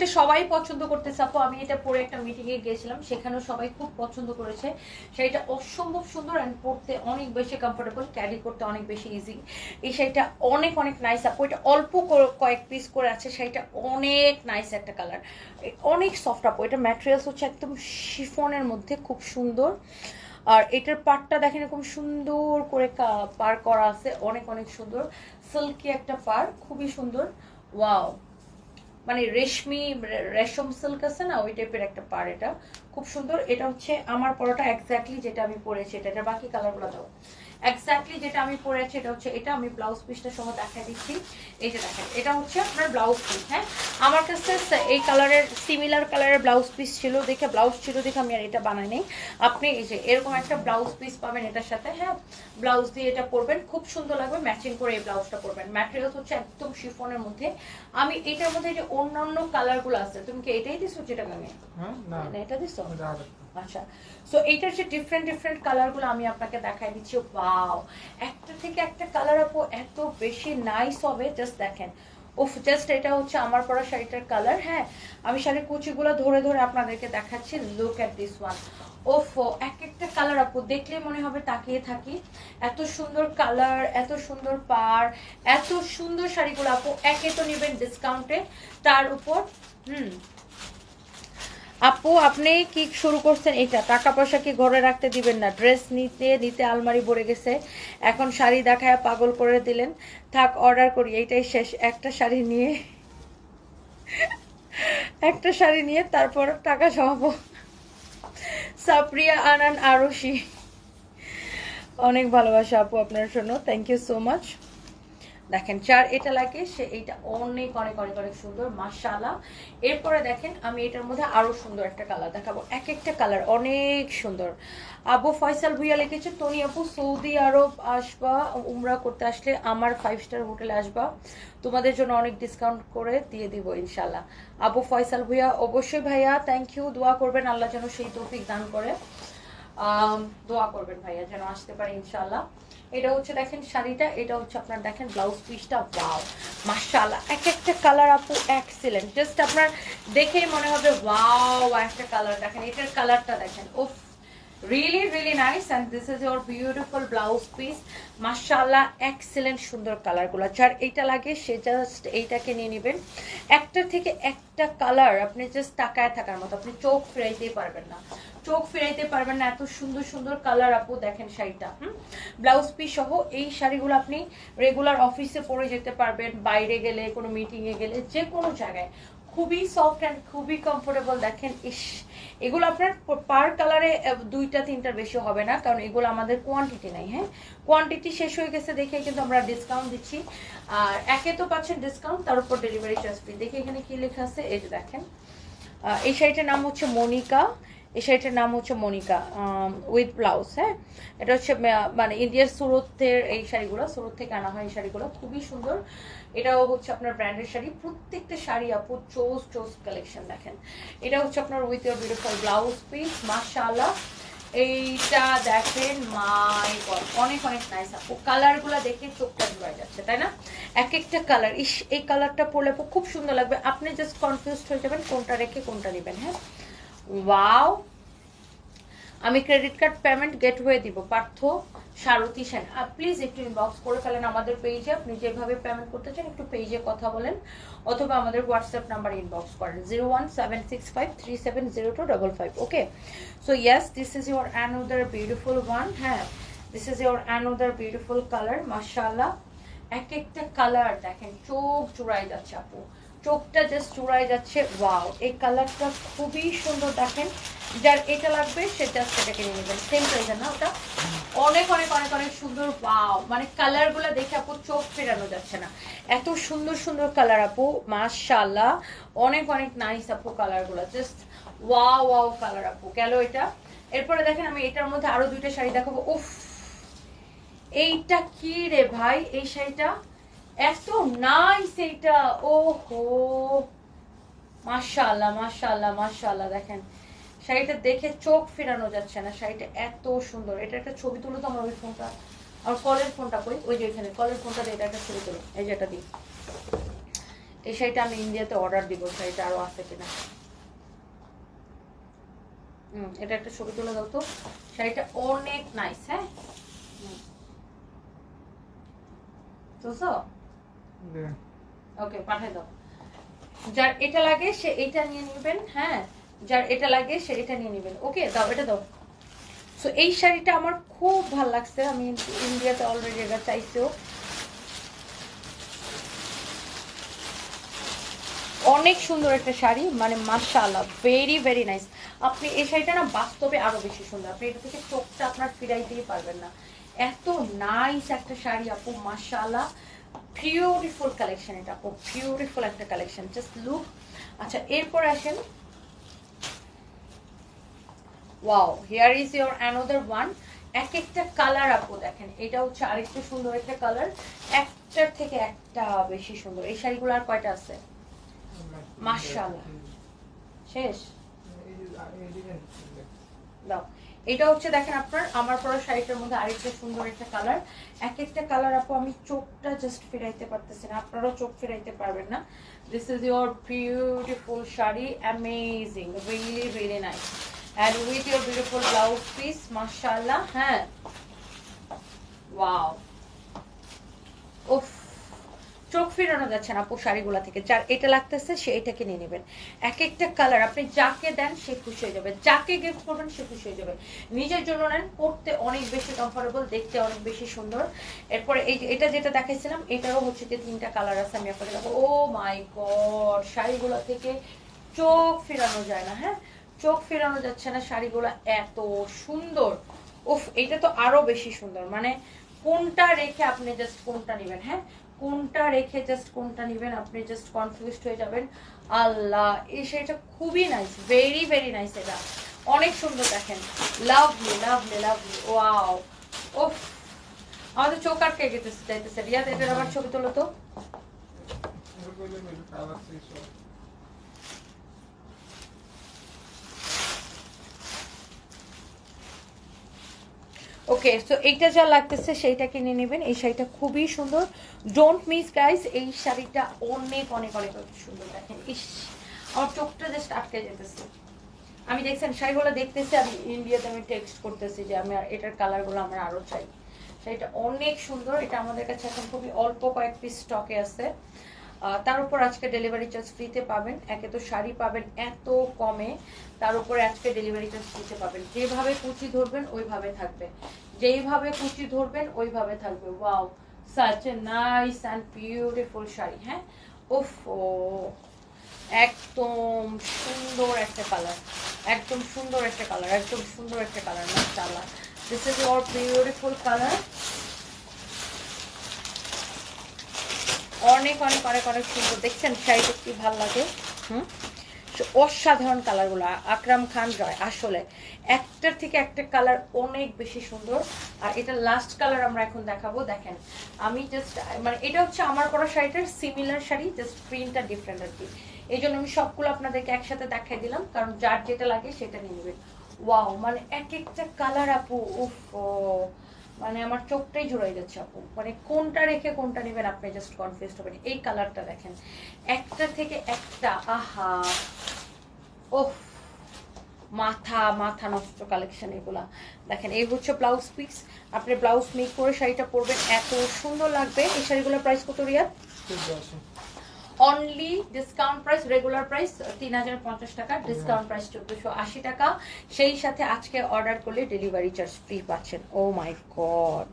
শাড়িটা সবাই পছন্দ করতেছে, আপু। আমি এটা পরে একটা মিটিংয়ে গিয়েছিলাম, সেখানেও সবাই খুব পছন্দ করেছে। শাড়িটা অসম্ভব সুন্দর অ্যান্ড পরতে অনেক বেশি কমফোর্টেবল ক্যারি করতে অনেক বেশি ইজি এই শাড়িটা অনেক অনেক নাইস আপু। এটা অল্প কয়েক পিস করে আছে, শাড়িটা অনেক নাইস একটা কালার অনেক সফট আপু। এটা ম্যাটেরিয়ালস হচ্ছে একদম শিফনের মধ্যে খুব সুন্দর। আর এটার পাটটা দেখেন এরকম সুন্দর করে পার করা আছে, অনেক অনেক সুন্দর। সিল্কি একটা পার, খুবই সুন্দর। ওয়াও মানে রেশমি রেশম সিল্ক আছে না, ওই টাইপের একটা পার এটা। খুব সুন্দর। এটা হচ্ছে আমার পরোটা এক্স্যাক্টলি যেটা আমি পরেছি। এটা এটা বাকি কালারগুলো দাও। এক্স্যাক্টলি যেটা আমি পরেছি এটা হচ্ছে এটা আমি ব্লাউজ পিসটা সহ দেখা দিচ্ছি। এই যে দেখেন এটা হচ্ছে আপনার ব্লাউজ পিস হ্যাঁ? আমার কাছে এই কালারের সিমিলার কালারের ব্লাউজ পিস ছিল দেখে ব্লাউজ ছিল দেখে আমি আর এটা বানাইনি আপনি এই যে এরকম একটা ব্লাউজ পিস পাবেন এটার সাথে হ্যাঁ? ব্লাউজ দিয়ে এটা পরবেন খুব সুন্দর লাগবে ম্যাচিং করে এই ব্লাউজটা পরবেন। ম্যাটেরিয়ালস হচ্ছে একদম শিফনের মধ্যে। আমি এটার মধ্যে যে অন্যান্য কালারগুলো আছে তুমি কি এটাই দিছো যেটা হ্যাঁ না। এটা দিছো। আচ্ছা সো এইটার যে ডিফারেন্ট ডিফারেন্ট কালারগুলো আমি আপনাকে দেখাই দিচ্ছি ওয়াও একটা থেকে একটা কালার আপু এত বেশি নাইস হবে জাস্ট দেখেন। উফ জাস্ট এটা হচ্ছে আমার পরা শাড়িটার কালার হ্যাঁ? আমি শাড়ির কুচিগুলো ধরে ধরে আপনাদেরকে দেখাচ্ছি look at this one of এক একটা কালার আপু, দেখলে মনে হবে তাকিয়ে থাকি। এত সুন্দর কালার এত সুন্দর পার, এত সুন্দর শাড়িগুলো আপু, একে তো নেবেন ডিসকাউন্টে তার উপর, হুম। আপু, আপনি কি শুরু করছেন? এটা টাকা পয়সা কি ঘরে রাখতে দিবেন না? ড্রেস নিতে নিতে আলমারি ভরে গেছে। এখন শাড়ি দেখায় পাগল করে দিলেন। থাক, অর্ডার করি, এইটাই শেষ। একটা শাড়ি নিয়ে, একটা শাড়ি নিয়ে তারপর টাকা সমাবো সাপ্রিয়া, আনান, আরশি। অনেক ভালোবাসা আপু আপনার জন্য। থ্যাংক ইউ সো মাচ দেখেন যার এটা লাগে, সে এইটা অনেক অনেক অনেক অনেক সুন্দর, মাশাআল্লাহ। এরপরে দেখেন আমি এটার মধ্যে আরও সুন্দর একটা কালার দেখাবো। এক একটা কালার অনেক সুন্দর। আবু ফয়সাল ভুইয়া লিখেছে, টনি আপু, সৌদি আরব আসবা, উমরা করতে আসলে আমার ফাইভ স্টার হোটেলে আসবা। তোমাদের জন্য অনেক ডিসকাউন্ট করে দিয়ে দিব ইনশাল্লাহ আবু ফয়সাল ভুইয়া, অবশ্যই ভাইয়া থ্যাংক ইউ দোয়া করবেন, আল্লাহ যেন সেই তৌফিক দান করে। দোয়া করবেন ভাইয়া, যেন আসতে পারে ইনশাল্লাহ এটা হচ্ছে দেখেন শাড়িটা, এটা হচ্ছে আপনার দেখেন ব্লাউজ পিসটা ওয়াও মাশাআল্লাহ, এক একটা কালার আপু এক্সিলেন্ট জাস্ট আপনার দেখেই মনে হবে ওয়াও একটা কালার দেখেন, এটার কালারটা দেখেন, উফ। Really really nice and this is your beautiful blouse piece মাশাআল্লাহ এক্সিলেন্ট সুন্দর কালারগুলো যার এইটা লাগে, সে জাস্ট এইটাকে নিয়ে নেবেন। একটা থেকে একটা কালার আপনি জাস্ট তাকায় থাকার মতো। আপনি চোখ ফেরাইতেই পারবেন না। চোখ ফেরাইতে পারবেন না, এত সুন্দর সুন্দর কালার আপু, দেখেন শাড়িটা, হুম? ব্লাউজ পিস সহ এই শাড়িগুলো আপনি রেগুলার অফিসে পরে যেতে পারবেন, বাইরে গেলে, কোনো মিটিংয়ে গেলে যে কোনো জায়গায়। খুবই সফট অ্যান্ড খুবই কমফোর্টেবল দেখেন, ইস, এগুলো আপনার পার কালারে দুইটা, তিনটার বেশি হবে না, কারণ এগুলো আমাদের কোয়ান্টিটি নাই হ্যাঁ? কোয়ান্টিটি শেষ হয়ে গেছে দেখে কিন্তু আমরা ডিসকাউন্ট দিচ্ছি। আর একে তো পাচ্ছেন ডিসকাউন্ট তার উপর ডেলিভারি চার্জ ফ্রি দেখে এখানে কী লেখা আছে, এই যে দেখেন। এই শাড়িটার নাম হচ্ছে মনিকা। এই শাড়িটার নাম হচ্ছে মনিকা উইথ ব্লাউজ হ্যাঁ? এটা হচ্ছে মানে ইন্ডিয়ার সুরতের এই শাড়িগুলো, সুরত থেকে আনা হয় এই শাড়িগুলো। খুবই সুন্দর। এটাও হচ্ছে আপনার ব্র্যান্ডের শাড়ি। প্রত্যেকটা শাড়ি আপু চোজ চোজ কালেকশন দেখেন। এটা হচ্ছে আপনার with your beautiful blouse piece মাশাআল্লাহ। এইটা দেখেন মাই গড অনেক অনেক নাইস আপু। কালারগুলো দেখে চোখটা জুড়াই যাচ্ছে, তাই না? এক একটা কালার ইস, এই কালারটা পরলে খুব সুন্দর লাগবে। আপনি জাস্ট কনফিউজড হয়ে যাবেন কোনটা রেখে কোনটা নেবেন হ্যাঁ? ওয়াও আমি ক্রেডিট কার্ড পেমেন্ট গেটওয়ে দিব, পার্থ সারথী সেন। প্লিজ একটু ইনবক্স করে ফেলেন আমাদের পেজে আপনি যেভাবে পেমেন্ট করতে চান, একটু পেজে কথা বলেন। অথবা আমাদের হোয়াটসঅ্যাপ নাম্বার ইনবক্স করেন zero one seven six five three seven zero two double five okay so yes this is your another beautiful one হ্যাঁ? This is your another beautiful colour মাশাআল্লাহ। এক একটা কালার দেখেন, চোখ জুড়াই যাচ্ছে আপু। চোখটা জাস্ট জুড়াই যাচ্ছে। ওয়াও এই কালারটা খুবই সুন্দর দেখেন। যার এটা লাগবে, সে জাস্ট এটাকে নিয়ে নেবেন। সেম প্রাইসের না ওটা? অনেক অনেক অনেক অনেক সুন্দর। ওয়াও মানে কালারগুলো দেখে আপু চোখ ফেরানো যাচ্ছে না। এত সুন্দর সুন্দর কালার আপু। মাশাআল্লাহ। অনেক অনেক নাইস আপু কালারগুলো জাস্ট ওয়াও ওয়াও কালার আপু। গেল এটা। এরপরে দেখেন আমি এটার মধ্যে আরও দুইটা শাড়ি দেখাবো। উফ! এইটা কি রে ভাই? এই শাড়িটা? এত নাইস এইটা ও হো মাশাআল্লাহ মাশাআল্লাহ মাশাআল্লাহ, দেখেন। শাড়িটা দেখে চোখ ফেরানো যাচ্ছে না, শাড়িটা এত সুন্দর। এটা একটা ছবি তুলো তো আমার ওই ফোনটা আর কলের ফোনটা কই? ওই যে এখানে কলের ফোনটা এটা একটা ছবি তুলো। এই যে এটা দিই। এই শাড়িটা আমি ইন্ডিয়াতে অর্ডার দিব, শাড়িটা আরও আছে কিনা। হুম, এটা একটা ছবি তুলে দাও তো। শাড়িটা অনেক নাইস হ্যাঁ? বুঝছ? ওকে, পাঠিয়ে দাও। যার এটা লাগে, সে এটা নিয়ে নেবেন হ্যাঁ? যার এটা লাগে, সে এটা নিয়ে নেবেন। ওকে, দাও, এটা দাও। সো এই শাড়িটা আমার খুব ভালো লাগছে। আমি ইন্ডিয়াতে অলরেডি এটা চাইছেও অনেক সুন্দর একটা শাড়ি মানে মাশাআল্লাহ ভেরি ভেরি নাইস আপনি এই শাড়িটা না বাস্তবে আরও বেশি সুন্দর। আপনি এটা থেকে চোখটা আপনার ফিরাইতেই পারবেন না। এত নাইস একটা শাড়ি আপু, মাশাআল্লাহ। বিউটিফুল কালেকশন এটা আপু বিউটিফুল একটা কালেকশন জাস্ট লুক আচ্ছা এরপর আসেন wow here is your another one এক একটা কালার আপু দেখেন এটা হচ্ছে আরেকটা সুন্দর একটা কালার একটার থেকে একটা বেশি সুন্দর এই শাড়িগুলো আর কয়টা আছে মাশাআল্লাহ। শেষ এটা হচ্ছে দেখেন আপনার, আমার পরা শাড়িটার মধ্যে আরেকটা সুন্দর একটা কালার এক একটা কালার আপু, আমি চোখটা জাস্ট ফেরাইতে পারতেছি না। আপনারাও চোখ ফেরাইতে পারবেন না। This is your beautiful sari amazing really really nice and with your beautiful blouse piece মাশাআল্লাহ হ্যাঁ। ওয়াও উফ। চোখ ফেরানো যাচ্ছে না আপু শাড়িগুলা থেকে। যার এটা লাগতেছে, সে এটাকে নিয়ে নেবেন। এক একটা কালার আপনি যাকে দেন, সে খুশি হয়ে যাবে। যাকে গিফট করবেন, সে খুশি হয়ে যাবে। নিজের জন্য নেন পড়তে অনেক বেশি কমফোর্টেবল দেখতে অনেক বেশি সুন্দর। এরপরে এই এটা যেটা দেখাইছিলাম, এটারও হচ্ছে যে তিনটা কালার আছে, আমি আপনাকে দেখাবো। ও মাই গড, শাড়িগুলো থেকে চোখ ফেরানো যায় না হ্যাঁ? চোখ ফেরানো যাচ্ছে না শাড়িগুলো এত সুন্দর। উফ এটা তো আরও বেশি সুন্দর। মানে কোনটা রেখে আপনি জাস্ট কোনটা নেবেন হ্যাঁ? কোনটা রেখে জাস্ট কোনটা নেবেন, আপনি জাস্ট কনফিউজ হয়ে যাবেন। আল্লাহ, এই সেটা খুবই নাইস ভেরি ভেরি নাইস এটা। অনেক সুন্দর দেখেন। লাভলি লাভলি লাভলি ওয়াও ও আমাদের চোখ আটকে গেতেছে যাইতেছে। রিয়াদ এটার আবার ছবি তোলো তো। ওকে সো এইটা যা লাগতেছে সেইটা কিনে নেবেন। এই শাড়িটা খুবই সুন্দর। ডোন্ট মিস গাইস এই শাড়িটা অনেক অনেক অনেক সুন্দর। দেখেন, ইস, আমার চোখটা জাস্ট আটকে যেতেছে। আমি দেখছেন, শাড়িগুলো দেখতেছি, আমি ইন্ডিয়াতে আমি টেক্সট করতেছি যে আমি এটার কালারগুলো আমার আরও চাই। শাড়িটা অনেক সুন্দর। এটা আমাদের কাছে এখন খুবই অল্প কয়েক পিস স্টকে আছে। তার উপর আজকে ডেলিভারি চার্জ ফ্রিতে পাবেন। একে তো শাড়ি পাবেন এত কমে, তার উপরে আজকে ডেলিভারি চার্জ ফ্রিতে পাবেন। যেভাবে কুচি ধরবেন, ওইভাবে থাকবে। যেইভাবে কুচি ধরবেন, ওইভাবে থাকবে। Wow such a nice and beautiful sari হ্যাঁ? ওফ, একদম সুন্দর একটা কালার একদম সুন্দর একটা কালার একদম সুন্দর একটা কালার মাশাআল্লাহ। This is your beautiful colour অনেক অনেক অনেক অনেক সুন্দর। দেখছেন শাড়িটা কি ভালো লাগে? হুম? অসাধারণ কালারগুলো। আকরাম খান রয় আসলে। একটার থেকে একটা কালার অনেক বেশি সুন্দর। আর এটা লাস্ট কালার আমরা এখন দেখাবো। দেখেন, আমি জাস্ট মানে এটা হচ্ছে আমার করা শাড়িটার সিমিলার শাড়ি জাস্ট প্রিন্টটা ডিফারেন্ট আর কি। এই জন্য আমি সবগুলো আপনাদেরকে একসাথে দেখাই দিলাম, কারণ যার যেটা লাগে সেটা নিয়ে নেবেন। ওয়াও মানে এক একটা কালার আপু, উফ মানে আমার চোখটাই জুড়াই যাচ্ছে, আপু। মানে কোনটা রেখে কোনটা নেবেন আপনি জাস্ট কনফিউজ হবেন। এই কালারটা দেখেন। একটা থেকে একটা, আহা। ওফ। মাথা মাথা নষ্ট কালেকশন এগুলা। দেখেন, এই হচ্ছে ব্লাউজ পিস আপনি ব্লাউজ মেক করে শাড়িটা পরবেন। এত সুন্দর লাগবে। এই শাড়িগুলোর প্রাইস কত Riya only discount price regular price তিন হাজার পঞ্চাশ টাকা ডিসকাউন্ট প্রাইস চোদ্দশো আশি টাকা। সেই সাথে আজকে অর্ডার করলে ডেলিভারি চার্জ ফ্রি পাচ্ছেন। ও মাই গড